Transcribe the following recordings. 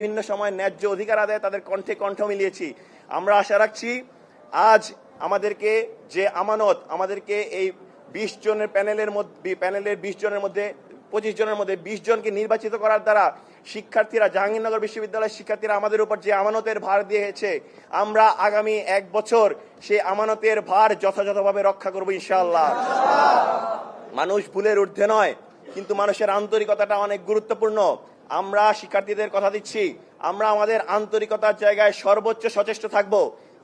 বিভিন্ন সময় ন্যায্য অধিকার আদায় তাদের কণ্ঠে কণ্ঠ মিলিয়েছি। আমরা আশা রাখছি আজ আমাদেরকে যে আমানত, আমাদেরকে এই বিশ জনের প্যানেলের মধ্যে, প্যানেলের বিশ জনের মধ্যে, পঁচিশ জনের মধ্যে বিশ জনকে নির্বাচিত করার দ্বারা শিক্ষার্থীরা, জাহাঙ্গীরনগর বিশ্ববিদ্যালয়ের শিক্ষার্থীরা আমাদের উপর যে আমানতের ভার দিয়েছে, আমরা আগামী এক বছর সেই আমানতের ভার যথাযথভাবে রক্ষা করব ইনশাআল্লাহ। মানুষ ভুলের ঊর্ধ্বে নয়, কিন্তু মানুষের আন্তরিকতাটা অনেক গুরুত্বপূর্ণ। আমরা শিক্ষার্থীদের কথা দিচ্ছি, আমরা আমাদের আন্তরিকতার জায়গায় সর্বোচ্চ সচেষ্ট থাকব।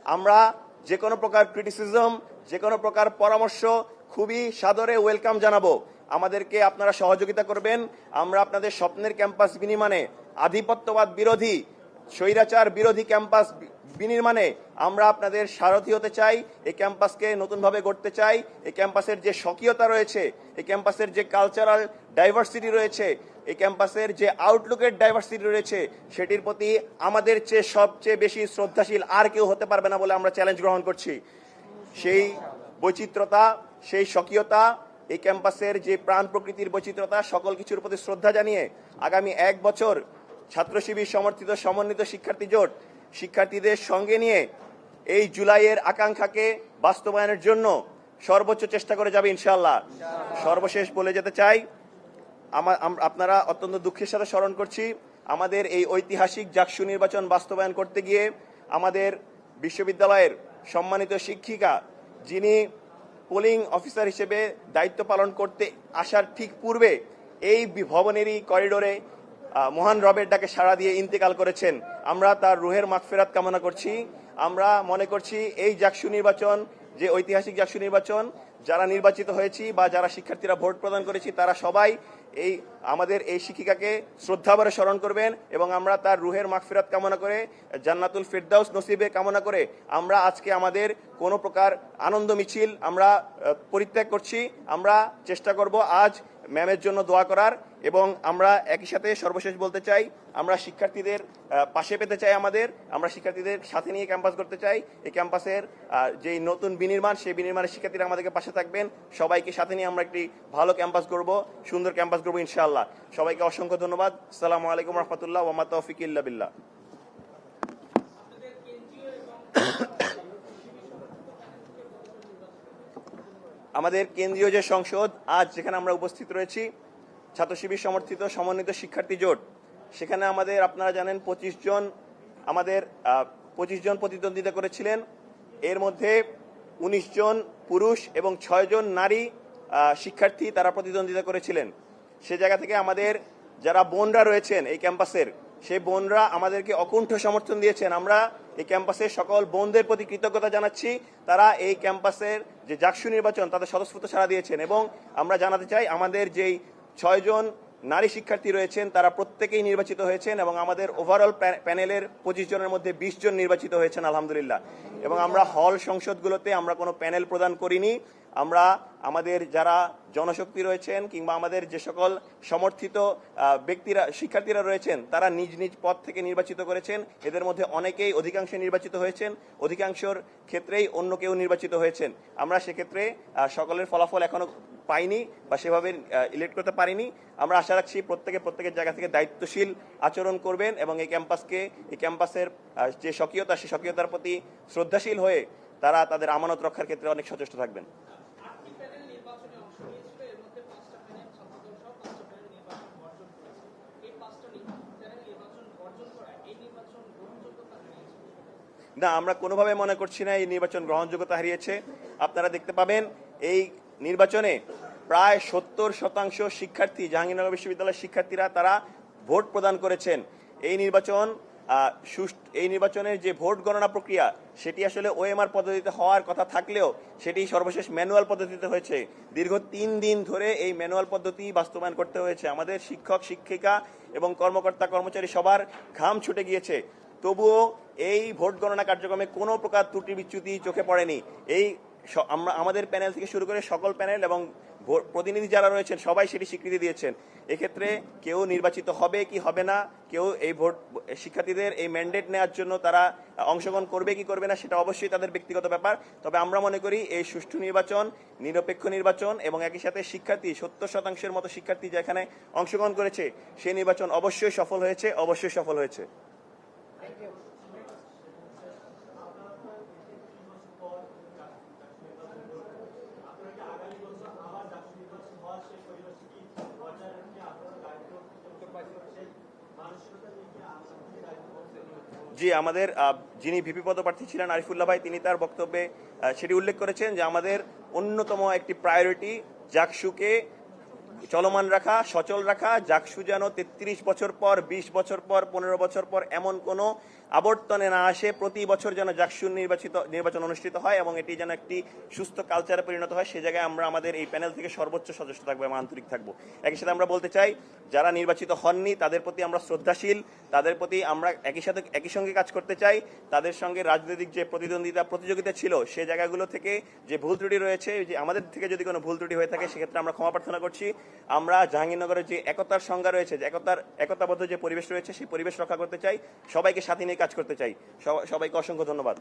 আমরা যে কোনো প্রকার ক্রিটিসিজম যে কোনো প্রকার পরামর্শ খুবই সাদরে ওয়েলকাম জানাব। আমাদেরকে আপনারা সহযোগিতা করবেন। আমরা আপনাদের স্বপ্নের ক্যাম্পাস বিনিময়ে আধিপত্যবাদ বিরোধী, স্বৈরাচার বিরোধী ক্যাম্পাস বিনির্মাণে আমরা আপনাদের সারথি হতে চাই, এই ক্যাম্পাসকে নতুনভাবে গড়তে চাই, এই ক্যাম্পাসের যে স্বকীয়তা রয়েছে, এই ক্যাম্পাসের যে কালচারাল ডাইভার্সিটি রয়েছে, এই ক্যাম্পাসের যে আউটলুকের ডাইভার্সিটি রয়েছে, সেটির প্রতি আমাদের চেয়ে সবচেয়ে বেশি শ্রদ্ধাশীল আর কেউ হতে পারবে না বলে আমরা চ্যালেঞ্জ গ্রহণ করছি। সেই বৈচিত্রতা, সেই স্বকীয়তা, এই ক্যাম্পাসের যে প্রাণ প্রকৃতির বৈচিত্রতা, সকল কিছুর প্রতি শ্রদ্ধা জানিয়ে আগামী এক বছর ছাত্র শিবির সমর্থিত, সমন্বিত শিক্ষার্থী জোট শিক্ষার্থীদের সঙ্গে নিয়ে এই জুলাইয়ের আকাঙ্ক্ষাকে বাস্তবায়নের জন্য সর্বোচ্চ চেষ্টা করে যাবে ইনশাল্লাহ সর্বশেষ বলে যেতে চাই, আমা- আম- আপনারা অত্যন্ত দুঃখের সাথে স্মরণ করছি, আমাদের এই ঐতিহাসিক জাকসু নির্বাচন বাস্তবায়ন করতে গিয়ে আমাদের বিশ্ববিদ্যালয়ের সম্মানিত শিক্ষিকা যিনি পোলিং অফিসার হিসেবে দায়িত্ব পালন করতে আসার ঠিক পূর্বে এই ভবনেরই করিডোরে মহান রবের ডাকে সাড়া দিয়ে ইন্তেকাল করেছেন। আমরা তার রুহের মাগফেরাত কামনা করছি। আমরা মনে করছি এই জাকসু নির্বাচন, যে ঐতিহাসিক জাকসু নির্বাচন, যারা নির্বাচিত হয়েছি বা যারা শিক্ষার্থীরা ভোট প্রদান করেছি, তারা সবাই এই আমাদের এই শিক্ষিকাকে শ্রদ্ধাভরে স্মরণ করবেন এবং আমরা তার রুহের মাগফিরাত কামনা করে, জান্নাতুল ফিরদাউস নসিবে কামনা করে, আমরা আজকে আমাদের কোনো প্রকার আনন্দ মিছিল আমরা পরিত্যাগ করছি। আমরা চেষ্টা করব আজ ম্যামের জন্য দোয়া করার এবং আমরা একই সাথে সর্বশেষ বলতে চাই, আমরা শিক্ষার্থীদের পাশে পেতে চাই আমাদের, আমরা শিক্ষার্থীদের সাথে নিয়ে ক্যাম্পাস করতে চাই। এই ক্যাম্পাসের যেই নতুন বিনির্মাণ, সেই বিনির্মাণের শিক্ষার্থীরা আমাদেরকে পাশে থাকবেন। সবাইকে সাথে নিয়ে আমরা একটি ভালো ক্যাম্পাস করব, সুন্দর ক্যাম্পাস করব ইনশাআল্লাহ। সবাইকে অসংখ্য ধন্যবাদ। সালামু আলাইকুম রহমতুল্লাহ ওমা তৌফিক ইল্লা বিল্লাহ। আমাদের কেন্দ্রীয় যে সংসদ, আজ যেখানে আমরা উপস্থিত রয়েছি ছাত্র শিবির সমর্থিত সমন্বিত শিক্ষার্থী জোট, সেখানে আমাদের, আপনারা জানেন, পঁচিশ জন আমাদের পঁচিশ জন প্রতিদ্বন্দ্বিতা করেছিলেন। এর মধ্যে উনিশ জন পুরুষ এবং ছয় জন নারী শিক্ষার্থী তারা প্রতিদ্বন্দ্বিতা করেছিলেন। সে জায়গা থেকে আমাদের যারা বোনরা রয়েছেন এই ক্যাম্পাসের সেই বোনরা আমাদেরকে অকুণ্ঠ সমর্থন দিয়েছেন। আমরা এই ক্যাম্পাসের সকল বোনদের প্রতি কৃতজ্ঞতা জানাচ্ছি। তারা এই ক্যাম্পাসের যে জাকসু নির্বাচন, তাদের স্বতঃস্ফূর্ত সাড়া দিয়েছেন এবং আমরা জানাতে চাই, আমাদের যেই ছয়জন নারী শিক্ষার্থী রয়েছেন, তারা প্রত্যেকেই নির্বাচিত হয়েছেন এবং আমাদের ওভারঅল প্যানেলের পঁচিশ জনের মধ্যে বিশ জন নির্বাচিত হয়েছেন, আলহামদুলিল্লাহ। এবং আমরা হল সংসদগুলোতে আমরা কোনো প্যানেল প্রদান করিনি। আমরা আমাদের যারা জনশক্তি রয়েছেন কিংবা আমাদের যে সকল সমর্থিত ব্যক্তিরা, শিক্ষার্থীরা রয়েছেন, তারা নিজ নিজ পদ থেকে নির্বাচিত করেছেন। এদের মধ্যে অনেকেই অধিকাংশ নির্বাচিত হয়েছেন। অধিকাংশর ক্ষেত্রেই অন্য কেউ নির্বাচিত হয়েছেন। আমরা সেক্ষেত্রে সকলের ফলাফল এখনও পাইনি বা সেভাবে ইলেক্ট করতে পারিনি। আমরা আশা রাখছি প্রত্যেকে প্রত্যেকের জায়গা থেকে দায়িত্বশীল আচরণ করবেন এবং এই ক্যাম্পাসকে, এই ক্যাম্পাসের যে স্বকীয়তা সেই স্বকীয়তার প্রতি শ্রদ্ধাশীল হয়ে তারা তাদের আমানত রক্ষার ক্ষেত্রে অনেক সচেষ্ট থাকবেন আটটি প্যানেল নির্বাচনে অংশ নিয়েছিল এর মধ্যে পাঁচটা প্যানেল ছাত্রদল সহ পাঁচটা প্যানেল নির্বাচন বর্জন করেছে এই পাঁচটা নি- প্যানেল নির্বাচন বর্জন করা এই নির্বাচন গ্রহণযোগ্যতা হারিয়েছে না, আমরা কোনোভাবে মনে করছি না এই নির্বাচন গ্রহণযোগ্যতা হারিয়েছে। আপনারা দেখতে পাবেন, এই নির্বাচনে প্রায় সত্তর শতাংশ শিক্ষার্থী, জাহাঙ্গীরনগর বিশ্ববিদ্যালয়ের শিক্ষার্থীরা তারা ভোট প্রদান করেছেন। এই নির্বাচন এই নির্বাচনের যে ভোট গণনা প্রক্রিয়া, সেটি আসলে ওএমআর পদ্ধতিতে হওয়ার কথা থাকলেও সেটি সর্বশেষ ম্যানুয়াল পদ্ধতিতে হয়েছে। দীর্ঘ তিন দিন ধরে এই ম্যানুয়াল পদ্ধতি বাস্তবায়ন করতে হয়েছে। আমাদের শিক্ষক, শিক্ষিকা এবং কর্মকর্তা, কর্মচারী সবার ঘাম ছুটে গিয়েছে। তবুও এই ভোট গণনা কার্যক্রমে কোনো প্রকার ত্রুটি বিচ্যুতি চোখে পড়েনি। এই আমরা, আমাদের প্যানেল থেকে শুরু করে সকল প্যানেল এবং প্রতিনিধি যারা রয়েছেন, সবাই সেটি স্বীকৃতি দিয়েছেন। এক্ষেত্রে কেউ নির্বাচিত হবে কি হবে না, কেউ এই ভোট, শিক্ষার্থীদের এই ম্যান্ডেট নেওয়ার জন্য তারা অংশগ্রহণ করবে কি করবে না, সেটা অবশ্যই তাদের ব্যক্তিগত ব্যাপার। তবে আমরা মনে করি এই সুষ্ঠু নির্বাচন, নিরপেক্ষ নির্বাচন এবং একই সাথে শিক্ষার্থী, সত্তর শতাংশের মতো শিক্ষার্থী যেখানে অংশগ্রহণ করেছে, সেই নির্বাচন অবশ্যই সফল হয়েছে, অবশ্যই সফল হয়েছে। জি, আমাদের যিনি ভিপি পদপ্রার্থী ছিলেন আরিফুল্লাহ ভাই, তিনি তার বক্তব্যে সেটি উল্লেখ করেছেন যে আমাদের অন্যতম একটি প্রায়োরিটি জাকসুকে চলমান রাখা, সচল রাখা জাকসু যেন তেত্রিশ বছর পর, বিশ বছর পর, পনেরো বছর পর এমন কোনো আবর্তনে না আসে। প্রতি বছর যেন জাকসু নির্বাচিত, নির্বাচন অনুষ্ঠিত হয় এবং এটি যেন একটি সুস্থ কালচারে পরিণত হয়, সে জায়গায় আমরা আমাদের এই প্যানেল থেকে সর্বোচ্চ সচেষ্ট থাকব এবং আন্তরিক থাকব। একই সাথে আমরা বলতে চাই, যারা নির্বাচিত হননি, তাদের প্রতি আমরা শ্রদ্ধাশীল, তাদের প্রতি আমরা একই সাথে, একই সঙ্গে কাজ করতে চাই। তাদের সঙ্গে রাজনৈতিক যে প্রতিদ্বন্দ্বিতা, প্রতিযোগিতা ছিল, সে জায়গাগুলো থেকে যে ভুল ত্রুটি রয়েছে, যে আমাদের থেকে যদি কোনো ভুল ত্রুটি হয়ে থাকে, সেক্ষেত্রে আমরা ক্ষমা প্রার্থনা করছি। আমরা জাহাঙ্গীরনগরের যে একতার সংজ্ঞা রয়েছে, যে একতার, একতাবদ্ধ যে পরিবেশ রয়েছে, সেই পরিবেশ রক্ষা করতে চাই, সবাইকে সাথে নিয়ে কাজ করতে চাই। সবাই- সবাইকে অসংখ্য ধন্যবাদ।